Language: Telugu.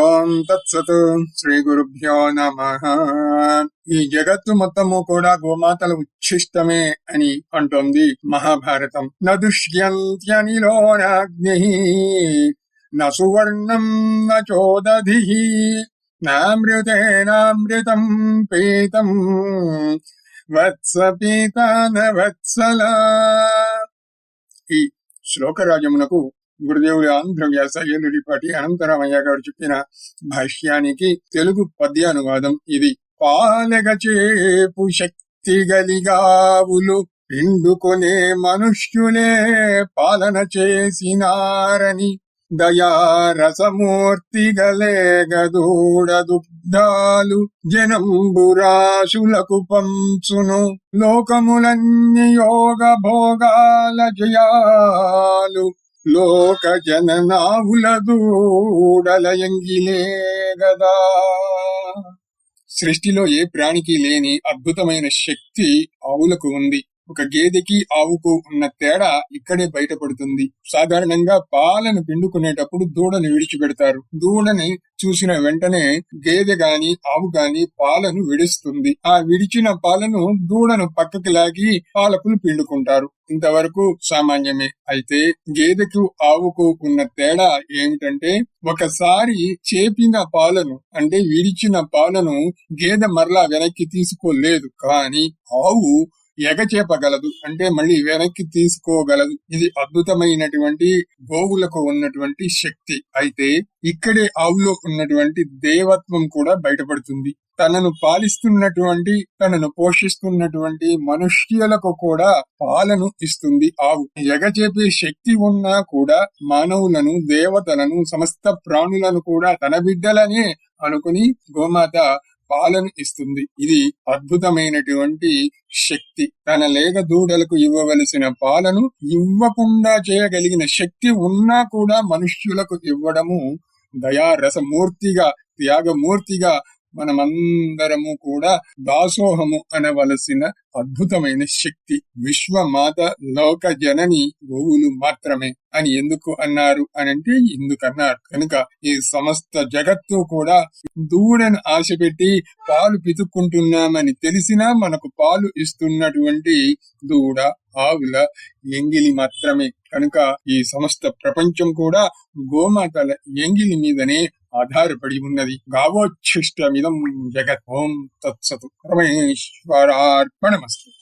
ఓం తత్సత్ శ్రీ గురుభ్యో నమ. ఈ జగత్తు మొత్తము కూడా గోమాతల ఉచ్ఛిష్టమే అని అంటోంది మహాభారతం. నదుష్యంత్యనిలోనాగ్ని నసువర్ణం నచోదధి నామృతేనామృతం పీతం వత్స పీతాన వత్సల. ఈ శ్లోకరాజమునకు గురుదేవుడి ఆంధ్ర వ్యాస అనంతరామయ్య గారు చెప్పిన భాష్యానికి తెలుగు పద్యానువాదం ఇది. పాలగచేపు శక్తి గలిగావులు పిండుకొనే మనుష్యులే పాలన చేసినారని. దయారసమూర్తి గలేగదూడ దుగ్ధాలు జనంబురాశులకు పంచును లోకములన్ని యోగ భోగాల జయాలు. లోక జననావుల దూడలయంగిలే గదా. సృష్టిలో ఏ ప్రాణికి లేని అద్భుతమైన శక్తి ఆవులకు ఉంది. ఒక గేదెకి ఆవుకు ఉన్న తేడా ఇక్కడే బయటపడుతుంది. సాధారణంగా పాలను పిండుకునేటప్పుడు దూడను విడిచిపెడతారు. దూడని చూసిన వెంటనే గేదె గాని ఆవు గాని పాలను విడుస్తుంది. ఆ విడిచిన పాలను దూడను పక్కకి లాగి పాలకులు పిండుకుంటారు. ఇంతవరకు సామాన్యమే. అయితే గేదెకు ఆవుకు ఉన్న తేడా ఏమిటంటే ఒకసారి చేపిన పాలను అంటే విడిచిన పాలను గేదె మరలా వెనక్కి తీసుకోలేదు. కానీ ఆవు ఎగచేపగలదు. అంటే మళ్ళీ వెనక్కి తీసుకోగలదు. ఇది అద్భుతమైనటువంటి గోవులకు ఉన్నటువంటి శక్తి. అయితే ఇక్కడే ఆవులో ఉన్నటువంటి దేవత్వం కూడా బయటపడుతుంది. తనను పాలిస్తున్నటువంటి తనను పోషిస్తున్నటువంటి మనుష్యులకు కూడా పాలను ఇస్తుంది ఆవు. ఎగచేపే శక్తి ఉన్నా కూడా మానవులను దేవతలను సమస్త ప్రాణులను కూడా తన బిడ్డలనే అనుకుని గోమాత పాలను ఇస్తుంది. ఇది అద్భుతమైనటువంటి శక్తి. తన లేగ దూడలకు ఇవ్వవలసిన పాలను ఇవ్వకుండా చేయగలిగిన శక్తి ఉన్నా కూడా మనుష్యులకు ఇవ్వడము దయారసమూర్తిగా త్యాగమూర్తిగా మనమందరము కూడా దాసోహము అనవలసిన అద్భుతమైన శక్తి. విశ్వమాత లోక జనని గోవులు మాత్రమే అని ఎందుకు అన్నారు అనంటే ఎందుకు అన్నారు కనుక ఈ సమస్త జగత్తు కూడా దూడను ఆశ పెట్టి పాలు పితుక్కుంటున్నామని తెలిసినా మనకు పాలు ఇస్తున్నటువంటి దూడ ఆవుల ఎంగిలి మాత్రమే. కనుక ఈ సమస్త ప్రపంచం కూడా గోమాతల ఎంగిలి మీదనే ఆధారపడి ఉన్నది. గావోచ్ఛిష్టమిదం జగత్ ఓం తత్సతు పరమేశ్వరార్పణమస్తు.